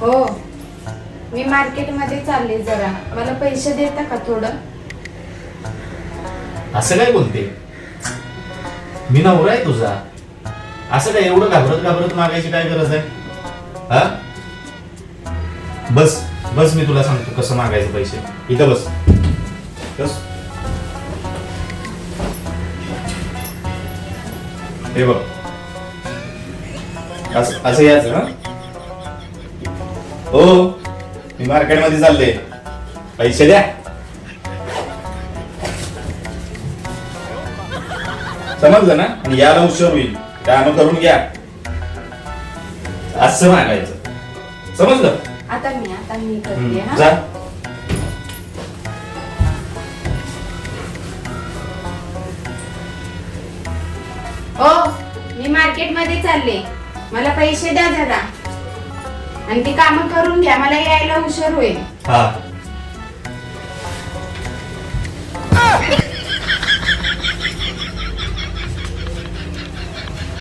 हो. मी मार्केटमध्ये चालले जरा. मला पैसे देता का थोडं? असं काय बोलते? मी नवरा आहे तुझा. असं काय एवढं घाबरत घाबरत मागायची काय गरज आहे? हा? बस बस मी तुला सांगतो कसं मागायचं पैसे. इथं बस. बस. हे बघ. असं असं यायचं हा? हो मी मार्केटमध्ये चालले पैसे द्या. समजलं ना? आणि याला उशीर होईल. त्यानं करून घ्या. असं मागायचं. समजलं? आता मी आता मी करते हम्म, हा जा. हो मी मार्केटमध्ये चालले. मला पैसे द्या जरा. आणि ती कामं करून घ्या मला यायला उशीर होईल. हा.